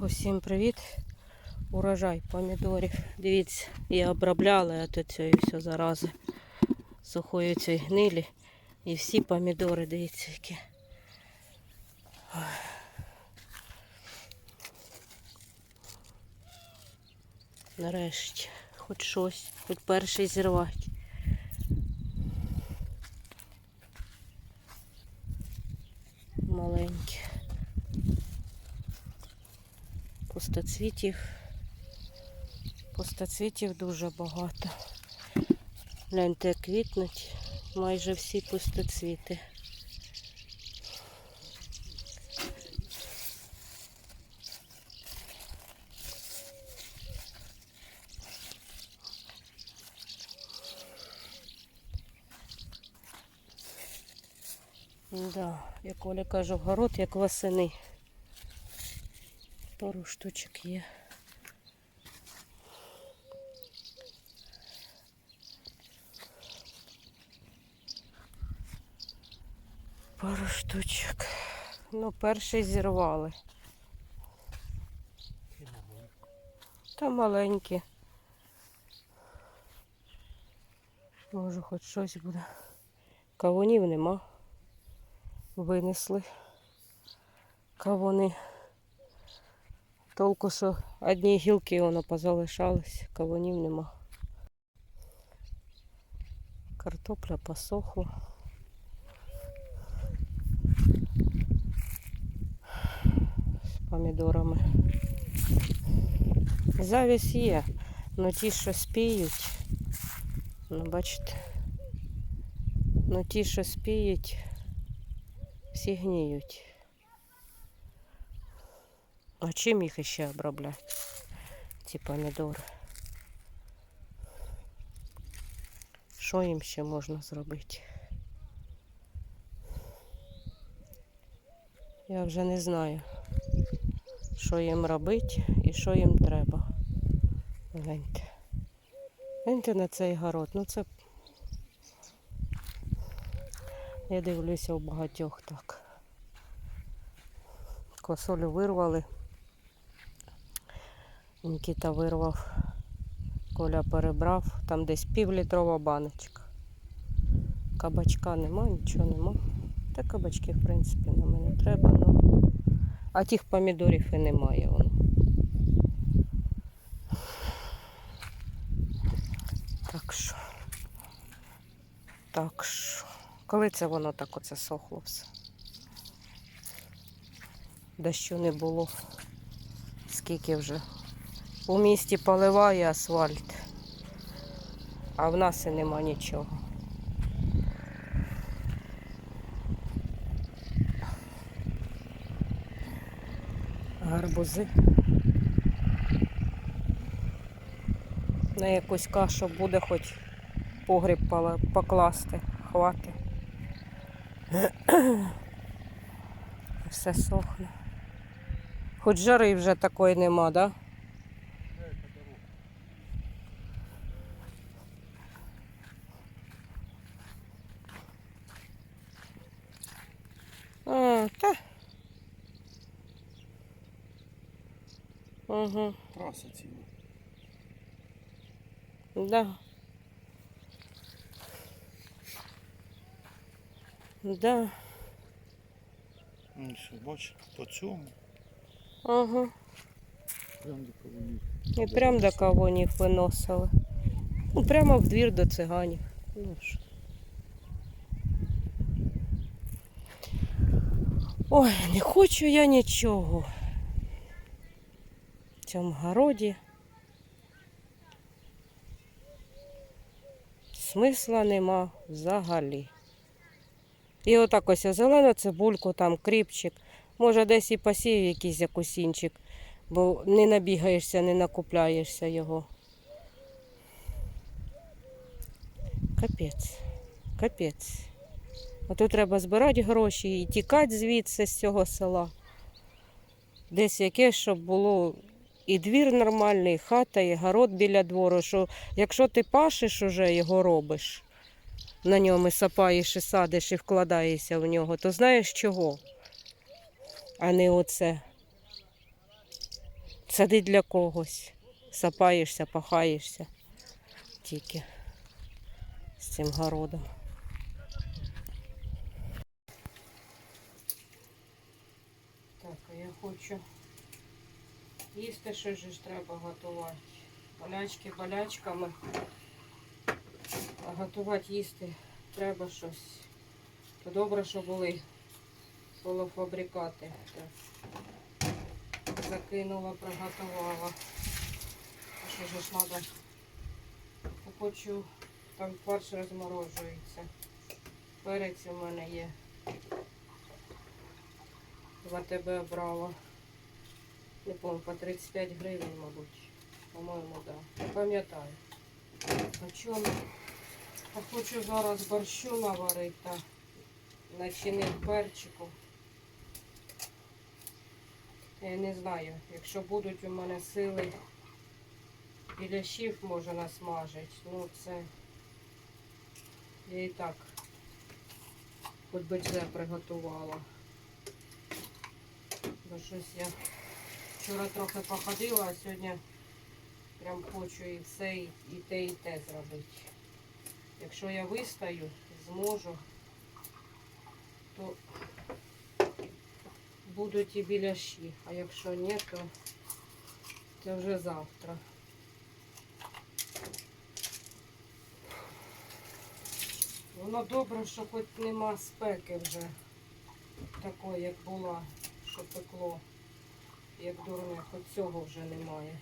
усім привіт. Урожай помідорів. Дивіться, я обробляла от цієї все зарази сухої цієї гнилі. І всі помідори, дивіться, які. Нарешті, хоч щось, хоч перший зірвати. Маленькі. Пустоцвітів. Пустоцвітів дуже багато. Гляньте, квітнуть майже всі пустоцвіти. Да, як Оля каже, город як восени. Пару штучок є. Пару штучок. Ну, перший зірвали. Та маленькі. Може, хоч щось буде. Кавунів нема. Винесли. Кавуни. Толку, що одні гілки воно позалишались, кавунів нема. Картопля посохла. З помідорами. Завість є, але ті, що спіють, ну бачите, ну ті, що спіють, всі гніють. А чим їх ще обробляти? Ці помідори? Що їм ще можна зробити? Я вже не знаю, що їм робити і що їм треба. Гляньте. Гляньте на цей город. Ну це я дивлюся у багатьох так. Косолю вирвали. Нікіта вирвав, Коля перебрав, там десь півлітрова баночка. Кабачка нема, нічого нема. Та кабачки, в принципі, нам не треба, ну. А тих помідорів і немає воно. Так що. Так що. Коли це воно так оце сохло все? Дощу не було. Скільки вже у місті поливає асфальт, а в нас і нема нічого. Гарбузи. На якусь кашу буде хоч погріб покласти, хвати. Все сохне. Хоч жари вже такої нема, да? А, та. Угу, Траса ціла. да. Да. Ну що, бач, по цьому Ага. прям до кавунів. І прям до кавунів виносили. Ну, прямо в двір до циганів. Ну ж. Ой, не хочу я нічого. Цьому городі. Смисла нема взагалі. І отак ось зелена цибульку, там кріпчик. Може десь і посів якийсь якусінчик, бо не набігаєшся, не накупляєшся його. Капець, капець. А тут треба збирати гроші і тікати звідси з цього села. Десь яке, щоб було і двір нормальний, і хата, і город біля двору. Що якщо ти пашеш уже його робиш, на ньому сапаєш, і садиш, і вкладаєшся в нього, то знаєш чого? А не оце. садить для когось. Сапаєшся, пахаєшся тільки з цим городом. Так, а я хочу їсти щось ж треба готувати. Болячки болячками. А готувати їсти треба щось. То добре, що були полуфабрикати. Закинула, приготувала. А що ж треба? Хочу, там фарш розморожується. Перець у мене є. В тебе брала. Не пам'ятаю, по 35 гривень, мабуть. По-моєму, так. Да. Пам'ятаю. А чому? А хочу зараз борщу наварити та начинити перчику. Я не знаю, якщо будуть у мене сили біляшів може насмажити. Ну це я і так хоч би це приготувала. Бо щось я вчора трохи походила, а сьогодні прям хочу і все, і, те, і те зробити. Якщо я вистаю, зможу, то будуть і біляші. А якщо ні, то це вже завтра. Воно добре, що хоч нема спеки вже такої, як була, що пекло, як дурне, хоч цього вже немає.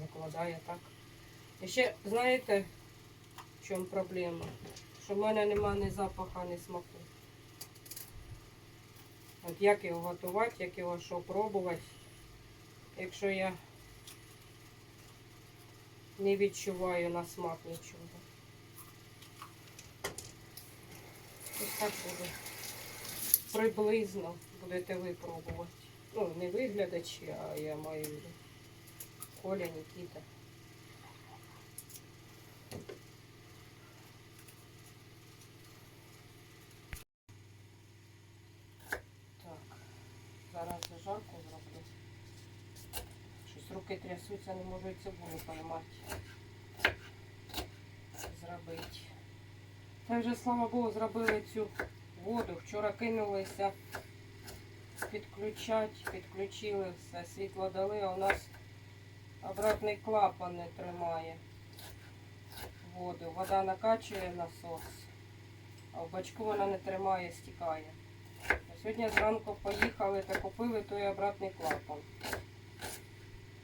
Закладає так. І ще, знаєте, в чому проблема? Що в мене нема ні запаха, ні смаку. От як його готувати, як його що пробувати, якщо я не відчуваю на смак нічого. Ось так буде. Приблизно будете ви пробувати. Ну, не виглядачі, а я маю. Коля, Нікіта. Так, зараз зажарку зроблю. Щось руки трясуться, не можу і цибулю поймати. Зробити. Та вже, слава Богу, зробили цю воду. Вчора кинулися підключати, підключили все, світло дали, а у нас обратний клапан не тримає воду. Вода накачує насос, а в бачку вона не тримає, стікає. Сьогодні зранку поїхали та купили той обратний клапан.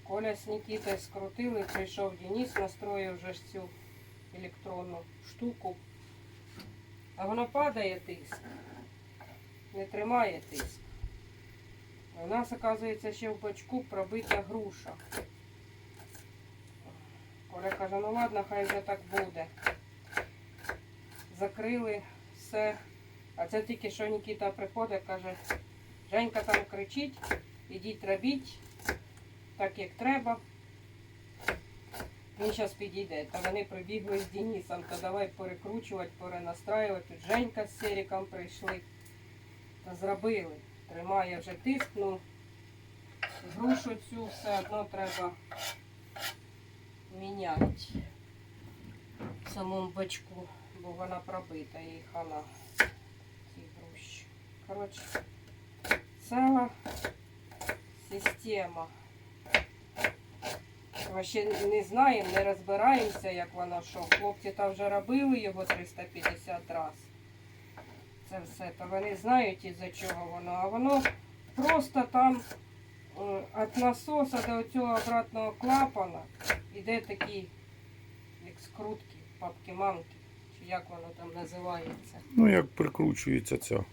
Коля з Нікітою скрутили, прийшов Денис, настроїв вже ж цю електронну штуку. А воно падає тиск. Не тримає тиск. У нас, оказується, ще в бачку пробита груша. Коля каже, ну ладно, хай вже так буде. Закрили все. А це тільки що Нікіта приходить, каже, Женька там кричить, ідіть робіть, так як треба. Він зараз підійде. Та вони прибігли з Денисом, то давай перекручувати, перенастраювати. Тут Женька з Серіком прийшли. Та зробили. Тримає вже тиск, ну грушу цю все одно треба міняти в самому бачку, бо вона пробита і хана цій груші. Коротше, ціла система. Вообще не знаємо, не розбираємося, як воно що. Хлопці там вже робили його 350 разів. Це все. То вони знають із-за чого воно. А воно просто там е, від насоса до цього обратного клапана йде такі, як скрутки, папки-мамки, чи як воно там називається. Ну, як прикручується ця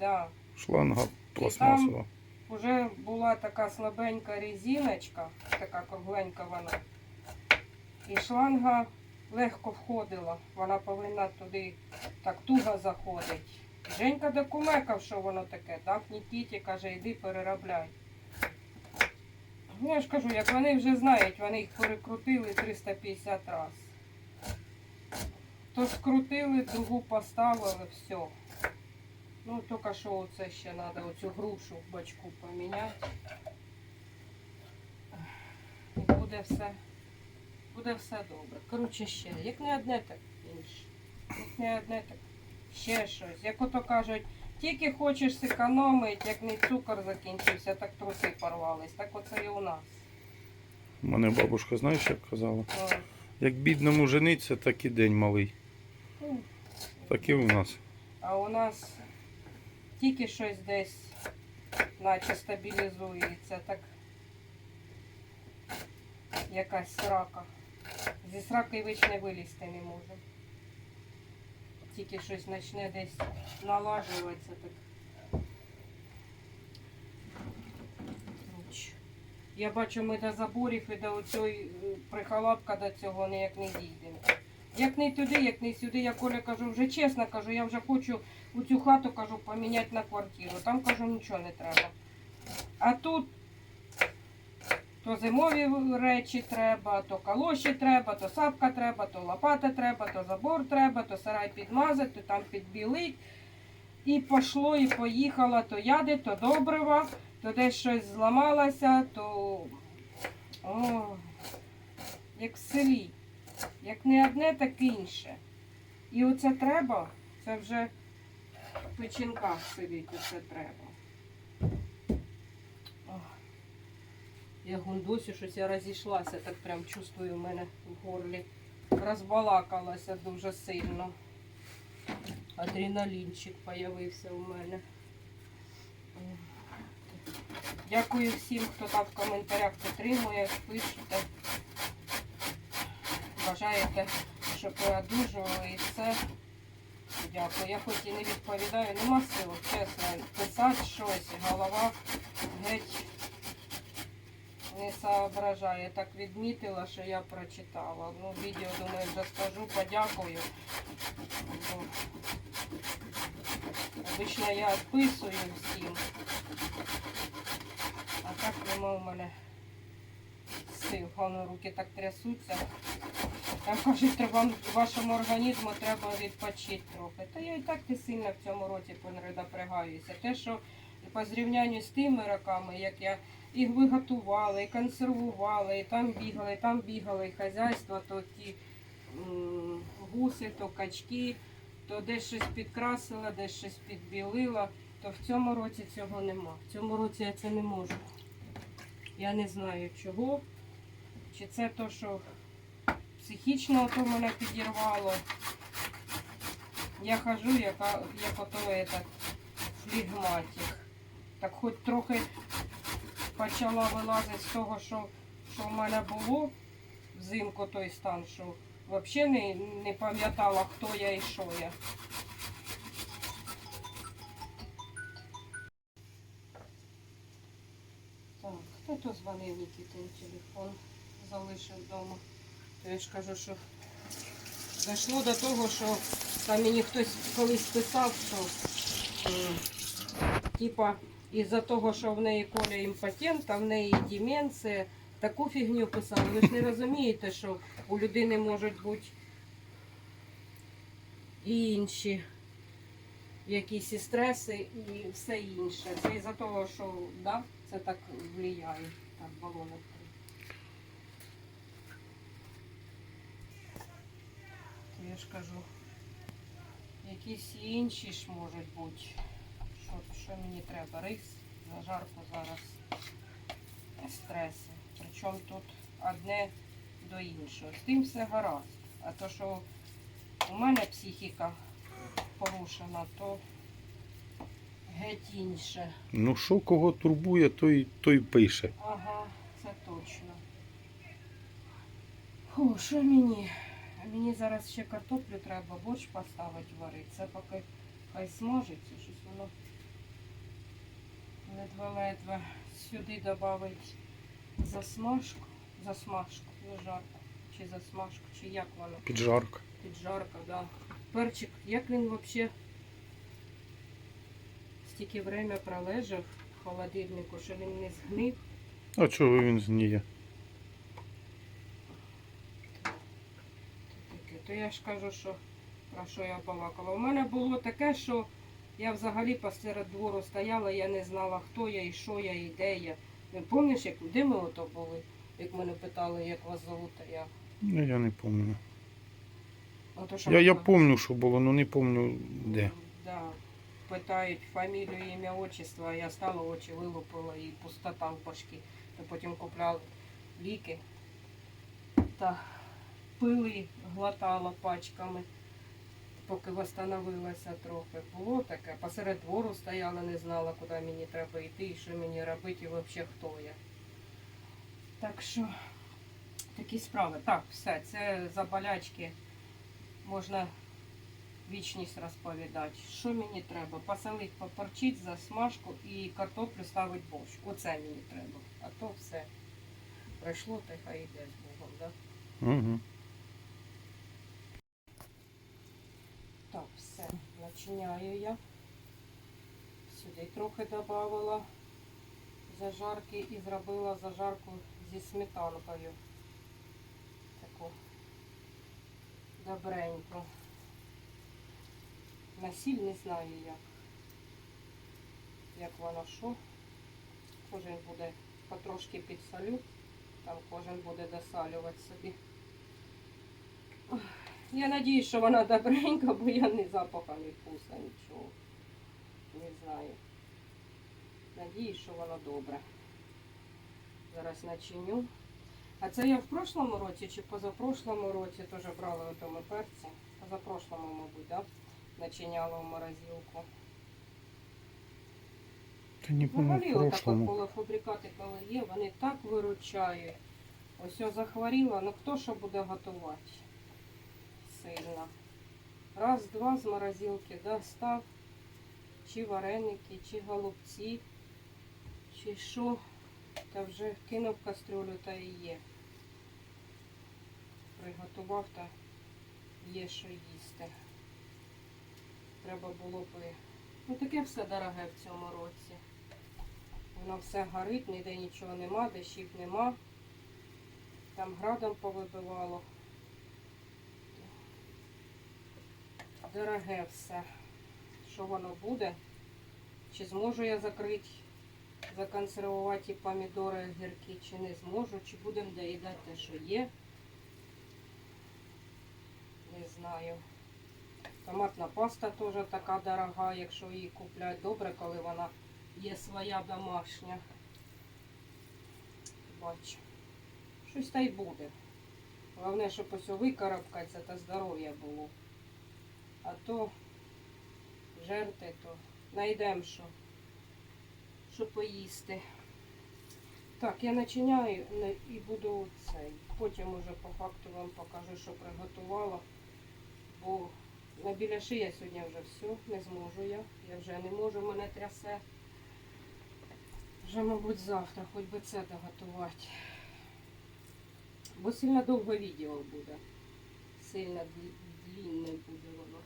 Да. шланга пластмасова. Уже була така слабенька резиночка, така кругленька вона. І шланга легко входила. Вона повинна туди так туго заходити. Женька докумекав, що воно таке. Дав Нікіті, каже, йди переробляй. Ну, я ж кажу, як вони вже знають, вони їх перекрутили 350 разів. То скрутили, другу поставили, все. Ну, тільки що оце ще треба оцю грушу в бачку поміняти. І буде все, буде все добре. Коротше, ще, як не одне, так інше. Як не одне, так ще щось. Як ото кажуть, тільки хочеш зекономити, як не цукор закінчився, так труси порвались. Так оце і у нас. У мене бабушка, знаєш, як казала? Як бідному жениться, так і день малий. Так і у нас. А у нас тільки щось десь наче стабілізується, так якась срака. Зі сраки вич не вилізти не може. Тільки щось почне десь налажуватися, так. Я бачу, ми до заборів і до оцього прихалапка до цього ніяк не дійдемо. Як не туди, як не сюди, я Коля кажу, вже чесно кажу, я вже хочу у цю хату кажу поміняти на квартиру. Там кажу, нічого не треба. А тут то зимові речі треба, то калоші треба, то сапка треба, то лопата треба, то забор треба, то сарай підмазати, то там підбілить. І пішло, і поїхало, то яди, то добрива, то десь щось зламалося, то о, як в селі. Як не одне, так інше. І оце треба, це вже печінках сидить, оце треба. Я гундосю, щось я розійшлася, так прям чувствую в мене в горлі. Розбалакалася дуже сильно. Адреналінчик появився у мене. Дякую всім, хто там в коментарях підтримує, пишете. Бажаєте, щоб я одужувала і все. Дякую. Я хоч і не відповідаю, нема сил, чесно, писати щось, голова геть не соображає. Так відмітила, що я прочитала. Ну, відео, думаю, вже скажу, подякую. Обично я відписую всім. А так нема у мене сил. Воно руки так трясуться. Там кажуть, треба вашому організму треба відпочити трохи. Та я і так не сильно в цьому році понапрягаюся. Те, що по зрівнянню з тими роками, як я їх виготувала, і консервувала, і там бігала, і там бігала, і хазяйство, то ті гуси, то качки, то десь щось підкрасила, десь щось підбілила, то в цьому році цього нема. В цьому році я це не можу. Я не знаю чого. Чи це то, що психічно то мене підірвало. Я хожу, яка, як ото этот, флегматик. Так хоч трохи почала вилазити з того, що, що в мене було взимку той стан, що взагалі не, не пам'ятала, хто я і що я. Хто то дзвонив Нікітин телефон, залишив вдома. То я ж кажу, що дійшло до того, що там мені хтось колись писав, що м, типа із-за того, що в неї коля імпотент, а в неї деменція, таку фігню писали. Ви ж не розумієте, що у людини можуть бути і інші якісь і стреси і все інше. Це із-за того, що да, це так впливає. Так, балонок. Я ж кажу, якісь інші ж можуть бути. Що, що мені треба? Рис, зажарку зараз, стреси. Причому тут одне до іншого. З тим все гаразд. А то, що у мене психіка порушена, то геть інше. Ну що кого турбує, той, той пише. Ага, це точно. Фу, що мені? Мені зараз ще картоплю треба, борщ поставити варити. Це поки хай смажиться, щось воно ледве-ледве сюди додати засмажку, засмажку, не жарку, чи засмажку, чи як воно, Піджарка. піджарка, да. Перчик, як він взагалі стільки время пролежав в холодильнику, що він не згнив. А чого він? Таке. То я ж кажу, що про що я балакала. У мене було таке, що Я взагалі посеред двору стояла, я не знала, хто я і що я, і де я. Пам'ятаєш, як де ми ото були? Як мене питали, як вас зовут, а я. Ну я не пам'ятаю. Я, я пам'ятаю, що було, але не пам'ятаю де. Да. Питають фамілію, ім'я, отчество, а я стала, очі вилупила і пустота в башки. То потім купляла ліки та пили, глотала пачками, поки восстановилася трохи. Було таке. Посеред двору стояла, не знала, куди мені треба йти і що мені робити, і взагалі хто я. Так що такі справи. Так, все, це за болячки можна вічність розповідати. Що мені треба? Посолити, попорчити, засмажку і картоплю ставити борщ. Оце мені треба. А то все. Пройшло, та й хай йде з Богом. Да? Угу. Так, все, начиняю я. Сюди трохи додавала зажарки і зробила зажарку зі сметанкою. Таку добреньку. На сіль не знаю як. Як воно що. Кожен буде потрошки підсолю, там кожен буде досалювати собі. Я надіюсь, що вона добренька, бо я не запаха, ні вкуса, нічого. Не знаю. Надіюсь, що вона добра. Зараз начиню. А це я в прошлому році чи позапрошлому році теж брала у тому перці. Позапрошлому, мабуть, да? Начиняла в морозилку. Та не Взагалі, отак полуфабрикати, коли є, вони так виручають. Ось я захворіла, ну хто що буде готувати сильно. Раз-два з морозилки достав, чи вареники, чи голубці, чи що, та вже кинув кастрюлю та і є. Приготував та є що їсти. Треба було би. Ну таке все дороге в цьому році. Воно все горить, ніде нічого нема, дощів нема. Там градом повибивало. Дороге все. Що воно буде? Чи зможу я закрити, законсервувати помідори, огірки, чи не зможу, чи будемо доїдати те, що є. Не знаю. Томатна паста теж така дорога, якщо її купляти добре, коли вона є своя домашня. Бачу. Щось та й буде. Головне, щоб ось викарабкатися та здоров'я було. А то жерти, то знайдемо що, що поїсти. Так, я начиняю і буду цей. Потім уже по факту вам покажу, що приготувала. Бо на біляши я сьогодні вже все, не зможу я. Я вже не можу, мене трясе. Вже, мабуть, завтра, хоч би це доготувати. Бо сильно довго відео буде. Сильно длі- длінне буде воно.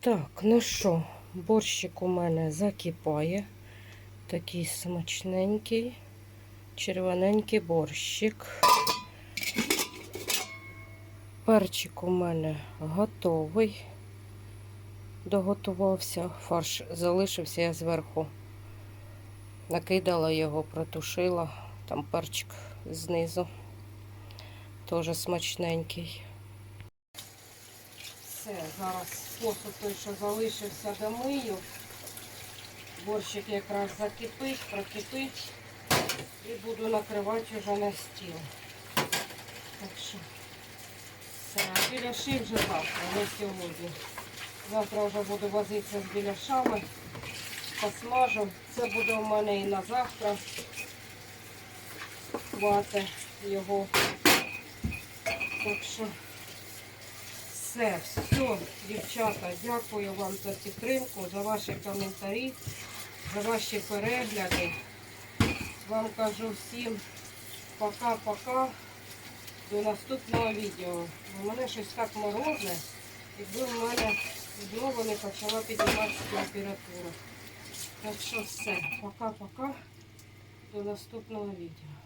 Так, ну що, борщик у мене закипає. Такий смачненький, червоненький борщик. Перчик у мене готовий. Доготувався. Фарш залишився, я зверху накидала його, протушила. Там перчик знизу. Теж смачненький. Все, зараз посуд той, що залишився, домию. Борщик якраз закипить, прокипить. І буду накривати вже на стіл. Так що все, а вже завтра, не сьогодні. Завтра вже буду возитися з біляшами, посмажу. Це буде у мене і на завтра. Хватить його. Так що все, все, дівчата, дякую вам за підтримку, за ваші коментарі, за ваші перегляди. Вам кажу всім пока-пока. До наступного відео. У мене щось так морозне, якби в мене знову не почала підніматися температура. Так що все, пока-пока. До наступного відео.